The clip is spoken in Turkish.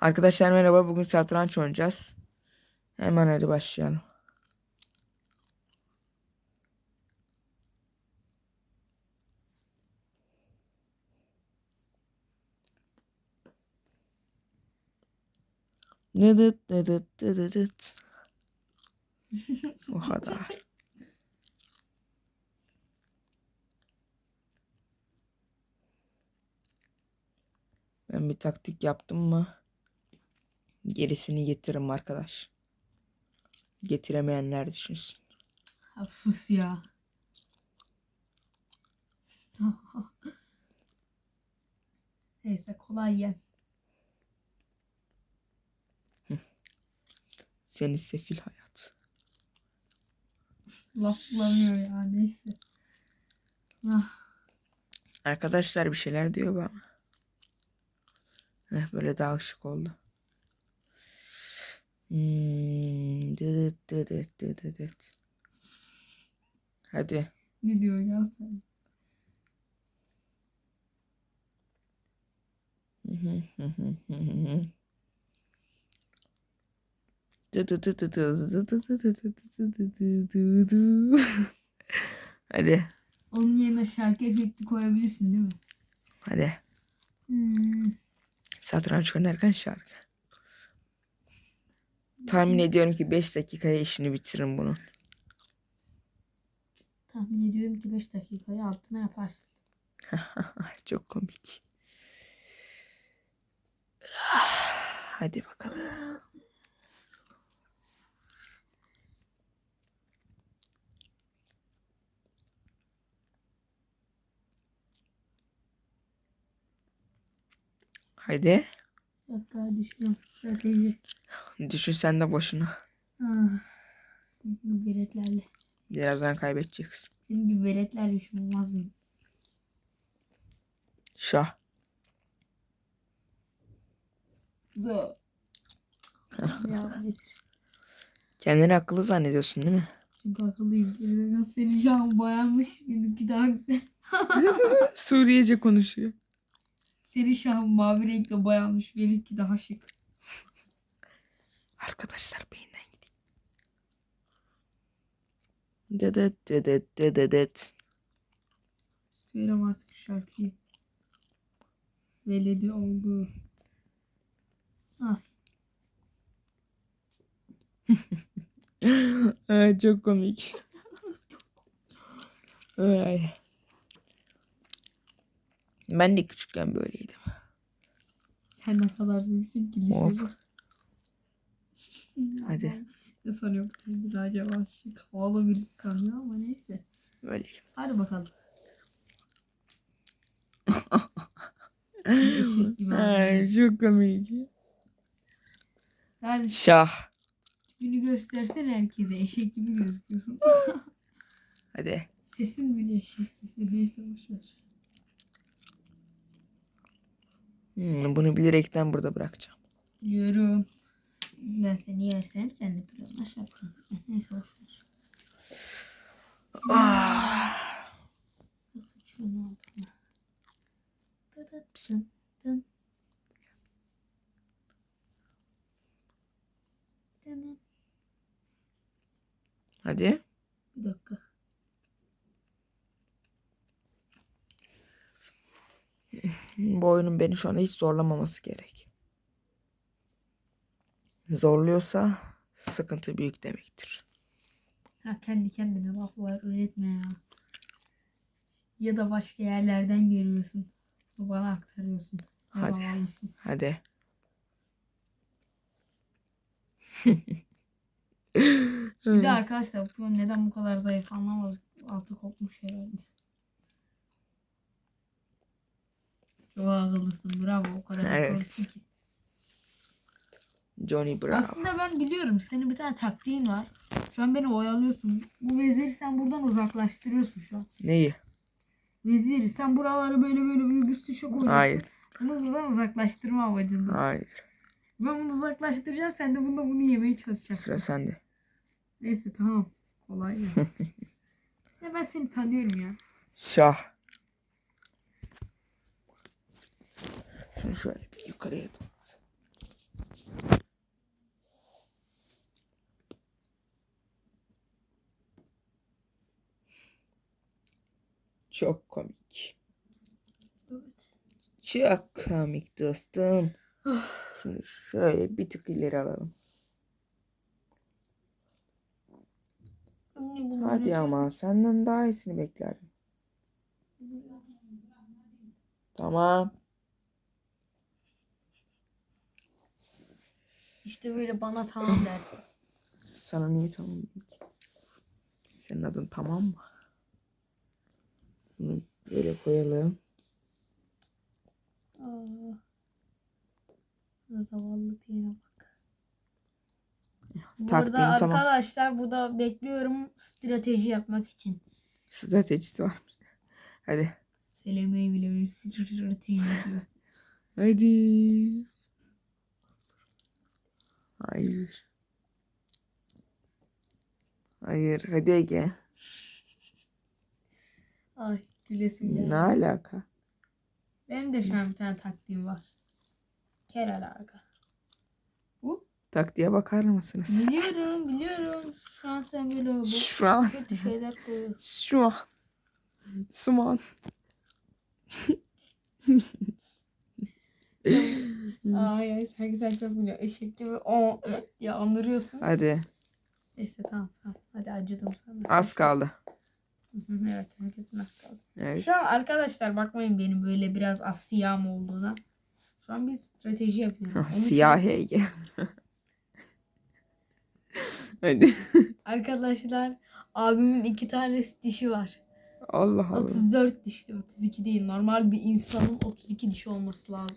Arkadaşlar merhaba. Bugün satranç oynayacağız. Hemen hadi başlayalım. Dıdıt dıdıt dıdıt. O kadar. Ben bir taktik yaptım mı gerisini getiririm arkadaş. Getiremeyenler düşünsün. Sus ya. Neyse kolay gel. Seni sefil hayat. Laf bulamıyor ya neyse. Ah, Arkadaşlar bir şeyler diyor bu ama. Heh, böyle daha ışık oldu. Hmm, dıdıt dıdıt dıdıt. Hadi. ne diyor ya sen? Hadi. Onun yerine şarkı efekti koyabilirsin değil mi? Hadi. Hmm. Satranç oynarken şarkı. Tahmin ediyorum ki 5 dakikaya işini bitiririm bunun. Tahmin ediyorum ki 5 dakikayı altına yaparsın. Çok komik. Hadi bakalım. Hadi. Bir dakika düşünüyorum. Strateji. Düşün sen de boşuna. Ah. Senin gibi veletlerle. Birazdan kaybedeceksin. Senin gibi veletlerle işim olmaz mı? Şah. Zor. ya getir. Kendini akıllı zannediyorsun değil mi? Çünkü akıllıyım. Gerizekalı Senin şu an boyanmış. Benimki daha güzel. Suriyece konuşuyor. Senin şahın mavi renkle boyanmış. Benimki daha şık. Arkadaşlar beyinden gideyim. Dedet dedet dedet. Söyleyeyim artık şarkıyı. Veledi oldu. Ah. Ay, çok komik. Ay. Ben de küçükken böyleydim. Sen ne kadar büyüksün ki lisede. Hadi. Ne sanıyorum kendini acaba şık havalı birisi sanıyor ama neyse. Böyleyim. Hadi bakalım. Ay, çok komik. Yani Şah. tipini göstersene herkese. Eşek gibi gözüküyorsun. Hadi. Sesin bile eşek sesi. Neyse boşver. Hmm, bunu bilerekten burada bırakacağım. Biliyorum. Ben seni yersem sen de planlaş yapacaksın. Eh, Neyse boşver. Ah. Nasıl şunun altına. Dıdıt dın. Dın. Hadi. Bir dakika. Bu oyunun beni şu anda hiç zorlamaması gerek. Zorluyorsa sıkıntı büyük demektir. Ha kendi kendine laflar üretme ya. Ya da başka yerlerden görüyorsun. Bana aktarıyorsun. Hadi. Havalısın. Hadi. Bir de arkadaşlar bu neden bu kadar zayıf anlamadık. Altı kopmuş herhalde. Çok akıllısın. Bravo. O kadar Evet. akıllısın ki. Johnny Bravo. Aslında ben biliyorum. Senin bir tane taktiğin var. Şu an beni oyalıyorsun. Bu veziri sen buradan uzaklaştırıyorsun şu an. Neyi? Veziri sen buraları böyle böyle böyle üst üste koyuyorsun. Hayır. Bunu buradan uzaklaştırma amacında. Hayır. Ben bunu uzaklaştıracağım. Sen de bunda bunu yemeye çalışacaksın. Sıra sende. Neyse tamam. Kolay gelsin. ya ben seni tanıyorum ya. Şah. Şunu şöyle bir yukarıya doğru. Çok komik. Evet. Çok komik dostum. Şunu şöyle bir tık ileri alalım. Anne Hadi ama senden daha iyisini beklerdim. Tamam. İşte böyle bana tamam dersin. Sana niye tamam? Senin adın tamam mı? Bunu böyle koyalım. Aa. Zavallı diyene bak. Taktiğim tamam. arkadaşlar burada bekliyorum strateji yapmak için. Stratejisi var. Hadi. Söylemeyi bile bir strateji. Hadi. Hayır. Hayır. Hadi Ege. Ay gülesim geldi. Ne alaka? Benim de şu an bir tane taktiğim var. Kel alaka. Bu? Taktiğe bakar mısınız? Biliyorum biliyorum. Şu an sen böyle bu Şu an. kötü şeyler koyuyorsun. Şu an. Suman. Ay ay sen çok biliyorsun. Eşek gibi o diye andırıyorsun. Hadi. Neyse tamam tamam. Hadi acıdım sana. Az kaldı. Evet herkesin az kaldı. Evet. Şu an arkadaşlar bakmayın benim böyle biraz az siyahım olduğuna. Şu an bir strateji yapıyorum. Onun için- Siyah Ege. Hadi. Arkadaşlar abimin iki tane dişi var. Allah Allah. 34 dişli 32 değil. Normal bir insanın 32 dişi olması lazım.